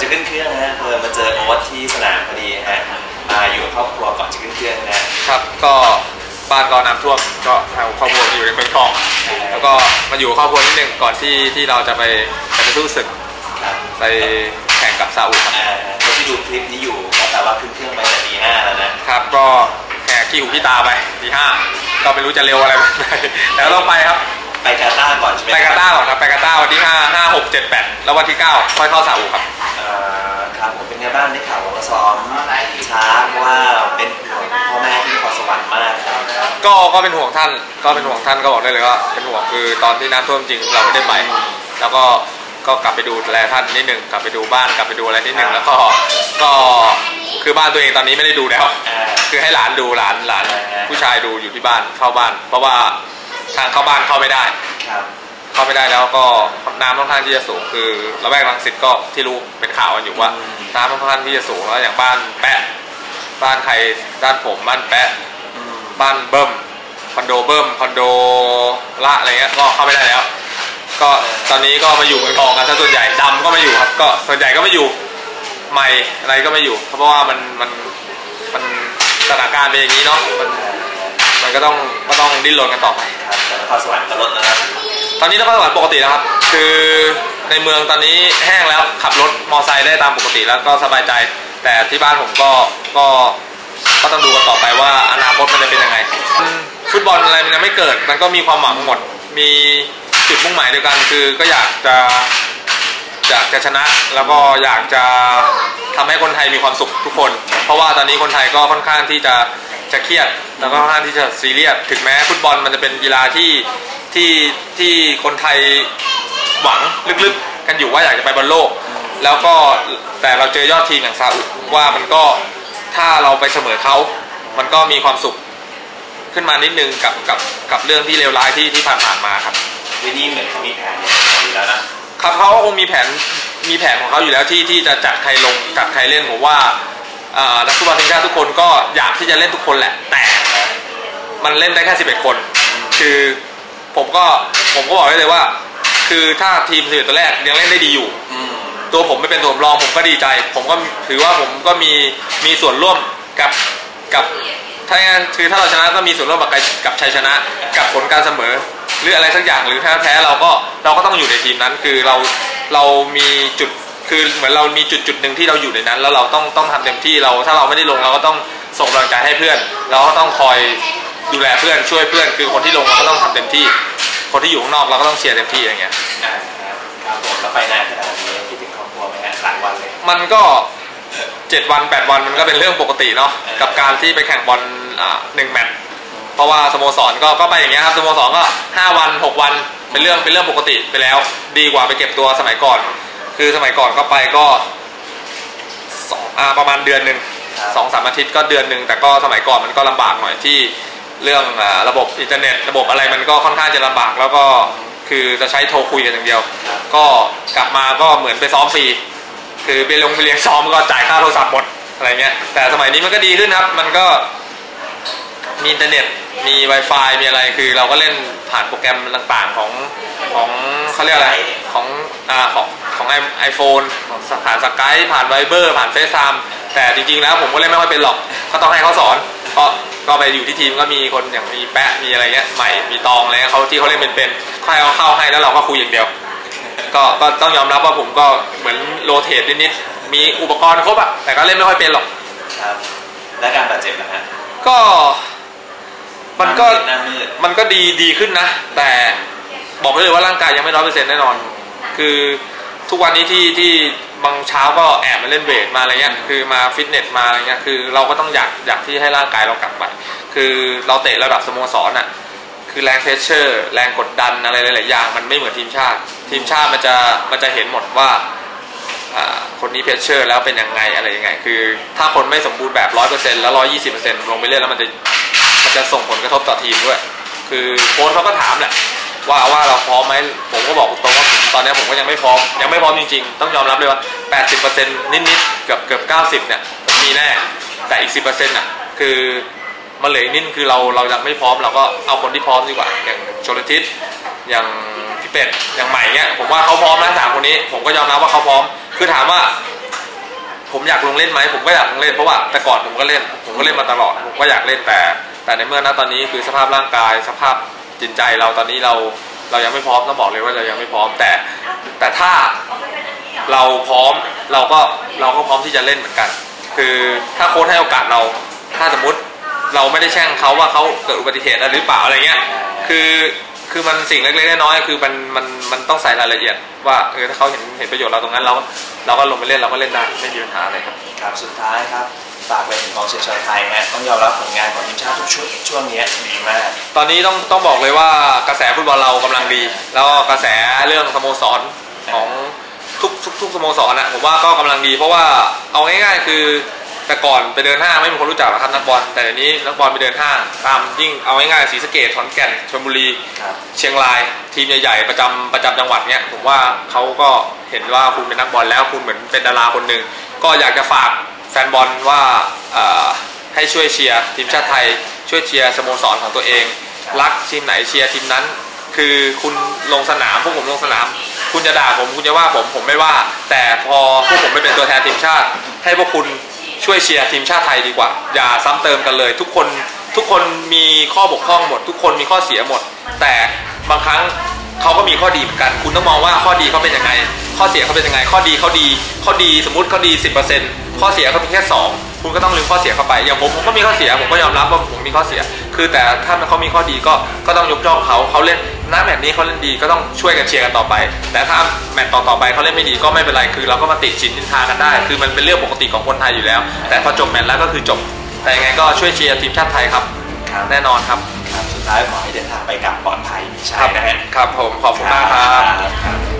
รื่องนะฮะเพิ่นมาเจอโอ๊ตที่สนามพอดีฮะมาอยู่กับครอบครัวก่อนจะขึ้นเครื่องนะฮะครับ ก็บ้านก็น้ำท่วมก็ทางครอบครัวมาอยู่ในเมืองทอง แล้วก็มาอยู่ครอบครัวนิดนึงก่อนที่ที่เราจะไปจะไปสู้ศึกครับไปแข่งกับซาอุครับอ่าคนที่ดูคลิปนี้อยู่ก็แปลว่าขึ้นเครื่องไปแต่ตีห้าแล้วนะครับ ก็แห่ขี้หูขี้ตาไปทีห้าก็ไม่รู้จะเร็วอะไรไปแต่ก็ต้องไปครับไปกาตาร์ก่อนใช่ไหมไปกาตาร์ก่อนครับไปกาตาร์วันที่ห้าห้าหกเจ็ดแปดแล้ววันที่เก้าค่อยเข้าซาอุครับอ่า ครับผมเป็นไงบ้างได้ข่าวว่ามาซ้อมช้าเพราะว่าเป็นห่วงพ่อแม่ที่นครสวรรค์มากครับก็ก็เป็นห่วงท่านก็เป็นห่วงท่านก็บอกได้เลยว่าเป็นห่วงคือตอนที่น้ำท่วมจริงเราไม่ได้ไปแล้วก็ก็กลับไปดูแลท่านนิดหนึ่งกลับไปดูบ้านกลับไปดูอะไรนิดหนึ่งแล้วก็ก็คือบ้านตัวเองตอนนี้ไม่ได้ดูแล้วอ่าคือให้หลานดูหลานหลานอ่าผู้ชายดูอยู่ที่บ้านเข้าบ้าน เพราะว่าทางเข้าบ้านเข้าไม่ได้ครับ เข้าไม่ได้แล้วก็น้ำค่อนข้างที่จะสูงคือระแวกรังสิตก็ที่รู้เป็นข่าวกันอยู่ว่าอืมน้ำค่อนข้างที่จะสูงแล้วอย่างบ้านแปะบ้านใครด้านผมบ้านแปะอืมบ้านเบิ้มคอนโดเบิ้มคอนโดละอะไรเงี้ยก็เข้าไม่ได้แล้ว ก็ตอนนี้ก็มาอยู่เมืองทองกันซะส่วนใหญ่ดำก็มาอยู่ครับ ก็ส่วนใหญ่ก็มาอยู่ใหม่อะไรก็มาอยู่เพราะว่ามันมันมันสถานการณ์เป็นอย่างนี้เนาะมันมันก็ต้องก็ต้องดิ้นรนกันต่อไปครับแต่นครสวรรค์ก็ลดแล้วนะ ตอนนี้นครสวรรค์ปกติแล้วครับ คือในเมืองตอนนี้แห้งแล้วขับรถมอไซค์ได้ตามปกติแล้วก็สบายใจ แต่ที่บ้านผมก็ก็ก็ต้องดูกันต่อไปว่าอนาคตมันจะเป็นยังไง ฟุตบอลอะไรมันยังไม่เกิด มันก็มีความหวังหมด มีจุดมุ่งหมายเดียวกันคือก็อยากจะอยากจะชนะแล้วก็อยากจะทำให้คนไทยมีความสุขทุกคน เพราะว่าตอนนี้คนไทยก็ค่อนข้างที่จะ จะเครียดแล้วก็ค่อนข้างที่จะซีเรียสถึงแม้ฟุตบอลมันจะเป็นกีฬาที่ที่ที่คนไทยหวังลึกๆกันอยู่ว่าอยากจะไปบอลโลก แล้วก็แต่เราเจอยอดทีมอย่างซาอุว่ามันก็ถ้าเราไปเสมอเขา มันก็มีความสุขขึ้นมานิดนึงกับกับกับเรื่องที่เลวร้ายที่ที่ผ่านๆมาครับวินนี่เหมือนเขามีแผนเนี่ยอยู่แล้วนะครับเขาก็คงมีแผนมีแผนของเขาอยู่แล้วที่ที่จะจัดใครลงจัดใครเล่นผมว่าเอ่อ นักฟุตบอลทีมชาติทุกคนก็อยากที่จะเล่นทุกคนแหละ แต่มันเล่นได้แค่ 11 คน คือผมก็ผมก็บอกได้เลยว่า คือถ้าทีมสิบตัวแรกยังเล่นได้ดีอยู่ตัวผมไม่เป็นตัวสำรองผมก็ดีใจ ผมก็ถือว่าผมก็มีมีส่วนร่วมกับกับถ้างั้นคือถ้าเราชนะก็มีส่วนร่วมกับกับชัยชนะ กับผลการเสมอ หรืออะไรสักอย่างหรือถ้าแพ้เราก็เราก็ต้องอยู่ในทีมนั้น คือเราเรามีจุด คือเหมือนเรามีจุดจุดหนึ่งที่เราอยู่ในนั้น แล้วเราต้องต้องทำเต็มที่เรา ถ้าเราไม่ได้ลงเราก็ต้องส่งกำลังใจให้เพื่อนเราก็ต้องคอยดูแลเพื่อนช่วยเพื่อน คือคนที่ลงเราก็ต้องทำเต็มที่ คนที่อยู่ข้างนอกเราก็ต้องเชียร์เต็มที่อย่างเงี้ยอ่าครับผมก็ไปนานขนาดนี้คิดถึงครอบครัวไหมฮะหลายวันเลยมันก็เจ็ดวันแปดวันมันก็เป็นเรื่องปกติเนาะกับการที่ไปแข่งบอลอ่าหนึ่งแมตช์เพราะว่าสโมสรก็ก็ไปอย่างเงี้ยครับสโมสรก็ห้าวันหกวันเป็นเรื่องเป็นเรื่องปกติไปแล้ว ดีกว่าไปเก็บตัวสมัยก่อน คือสมัยก่อนก็ไปก็สองอ่าประมาณเดือนหนึ่งสองสามอาทิตย์ก็เดือนหนึ่งแต่ก็สมัยก่อนมันก็ลำบากหน่อยที่เรื่องอาระบบอินเทอร์เน็ต ระบบอะไรมันก็ค่อนข้างจะลำบากแล้วก็คือจะใช้โทรคุยกันอย่างเดียว ก็กลับมาก็เหมือนไปซ้อมฟรีคือไปลงไปเรียนซ้อมก็จ่ายค่าโทรศัพท์หมดอะไรเงี้ยแต่สมัยนี้มันก็ดีขึ้นครับมันก็มีอินเทอร์เน็ตมี Wi-Fi มีอะไรคือเราก็เล่นผ่านโปรแกรมต่างๆของของเขาเรียกอะไรของ อ่าของของไอไอโฟนผ่านสกายผ่านไวเบอร์ผ่านเฟซไทม์แต่จริงๆแล้วผมก็เล่นไม่ค่อยเป็นหรอก ก็ต้องให้เขาสอน ก็ก็ไปอยู่ที่ทีมก็มีคนอย่างมีแปะมีอะไรเงี้ยใหม่มีตองอะไรเงี้ยเขาที่เขาเล่นเป็นๆค่อยเอาเข้าให้แล้วเราก็คุยอย่างเดียว ก็ก็ต้องยอมรับว่าผมก็เหมือนโรเทตนิดๆมีอุปกรณ์ครบอะแต่ก็เล่นไม่ค่อยเป็นหรอกครับและการบาดเจ็บนะฮะก็มันก็หน้ามืดมันก็ดีดีขึ้นนะ แต่บอกไว้เลยว่าร่างกายยังไม่ร้อยเปอร์เซ็นต์แน่นอน คือทุกวันนี้ที่ที่บางเช้าก็แอบมาเล่นเวทมาอะไรเงี้ยคือมาฟิตเนสมาอะไรเงี้ยคือเราก็ต้องอยากอยากที่ให้ร่างกายเรากลับไปคือเราเตะระดับสโมสรอะคือแรงเพรสเชอร์ แรงกดดันอะไรหลายๆอย่างมันไม่เหมือนทีมชาติ ทีมชาติมันจะมันจะเห็นหมดว่าอ่าคนนี้เพชเชอร์แล้วเป็นยังไงอะไรยังไง คือถ้าคนไม่สมบูรณ์แบบร้อยเปอร์เซ็นต์แล้วร้อยยี่สิบเปอร์เซ็นต์ลงไปเล่นแล้วมันจะมันจะส่งผลกระทบต่อทีมด้วย คือโค้ชเขาก็ถามแหละว่าว่าเราพร้อมไหมผมก็บอกตรงว่าผม ตอนนี้ผมก็ยังไม่พร้อม ยังไม่พร้อมจริงๆ ต้องยอมรับเลยว่า 80%นิดๆเกือบเกือบ 90เนี่ยผมมีแน่แต่อีก 10%อะคือมันเหลือนิดคือเราเรายังไม่พร้อมเราก็เอาคนที่พร้อมดีกว่า อย่างโชลทิศอย่างพี่เป็ดอย่างใหม่เงี้ยผมว่าเขาพร้อมนะสามคนนี้ผมก็ยอมรับว่าเขาพร้อม คือถามว่า ผมอยากลงเล่นไหมผมก็อยากลงเล่นเพราะว่าแต่ก่อนผมก็เล่น ผมก็เล่นมาตลอดผมก็อยากเล่นแต่ แต่ในเมื่อณตอนนี้คือสภาพร่างกาย สภาพจิตใจเราตอนนี้เรา เรายังไม่พร้อมต้องบอกเลยว่าเรายังไม่พร้อมแต่ แต่ถ้าเราพร้อมเราก็เราก็พร้อมที่จะเล่นเหมือนกัน คือถ้าโค้ชให้โอกาสเรา ถ้าสมมติเราไม่ได้แช่งเขาว่าเขาเกิดอุบัติเหตุอะไรหรือเปล่าอะไรเงี้ย คือคือมันสิ่งเล็กๆน้อยๆคือมันมันมันต้องใส่รายละเอียด ว่าเออถ้าเขาเห็นเห็นประโยชน์เราตรงนั้นเราเราก็ลงไปเล่นเราก็เล่นได้ไม่มีปัญหาอะไรครับครับสุดท้ายครับ ฝากไปถึงกองเชียร์ชาวไทยฮะต้องยอมรับผลงานของทีมชาติทุกช่วงช่วงนี้ดีมาก ตอนนี้ต้องต้องบอกเลยว่ากระแสฟุตบอลเรากำลังดี แล้วก็กระแสเรื่องสโมสรของทุกทุกทุกสโมสรนะผมว่าก็กำลังดี เพราะว่าเอาง่ายๆคือแต่ก่อนไปเดินห้างไม่มีคนรู้จักหรอกครับนักบอลแต่เดี๋ยวนี้นักบอลไปเดินห้างตามยิ่งเอาง่ายๆศรีสะเกดขอนแก่นชลบุรี ครับ เชียงรายทีมใหญ่ๆประจำประจำจังหวัดเนี่ยผมว่าเขาก็เห็นว่าคุณเป็นนักบอลแล้วคุณเหมือนเป็นดาราคนหนึ่งก็อยากจะฝากแฟนบอลว่าให้ช่วยเชียร์ทีมชาติไทย ช่วยเชียร์สโมสรของตัวเอง รักทีมไหนเชียร์ทีมนั้น คือคุณลงสนามพวกผมลงสนาม คุณจะด่าผมคุณจะว่าผมผมไม่ว่า แต่พอพวกผมไปเป็นตัวแทนทีมชาติ ให้พวกคุณช่วยเชียร์ทีมชาติไทยดีกว่า อย่าซ้ำเติมกันเลย ทุกคนทุกคนมีข้อบกพร่องหมด ทุกคนมีข้อเสียหมด แต่บางครั้งเขาก็มีข้อดีเหมือนกัน คุณต้องมองว่าข้อดีเขาเป็นยังไง ข้อเสียเขาเป็นยังไง ข้อดีเขาดีข้อดีสมมติเขาดี 10%ข้อเสียเขาเป็นแค่ 2 คุณก็ต้องลืมข้อเสียเข้าไป อย่างผมผมก็มีข้อเสียผมก็ยอมรับว่าผมมีข้อเสีย คือแต่ถ้าเขามีข้อดีก็ก็ต้องยกย่องเขาเขาเล่นหน้าแมตช์นี้เขาเล่นดีก็ต้องช่วยกันเชียร์กันต่อไป แต่ถ้าแมตช์ต่อๆไปเขาเล่นไม่ดีก็ไม่เป็นไรคือ เราก็มาติดชินนินทากันได้ คือมันเป็นเรื่องปกติของคนไทยอยู่แล้ว แต่พอจบแมตช์แล้วก็คือจบแต่ยังไงก็ช่วยเชียร์ทีมชาติไทยครับครับแน่นอนครับครับสุดท้ายขอให้เดินทางไปกลับปลอดภัยใช่ครับนะฮะครับผมขอบคุณมากครับครับ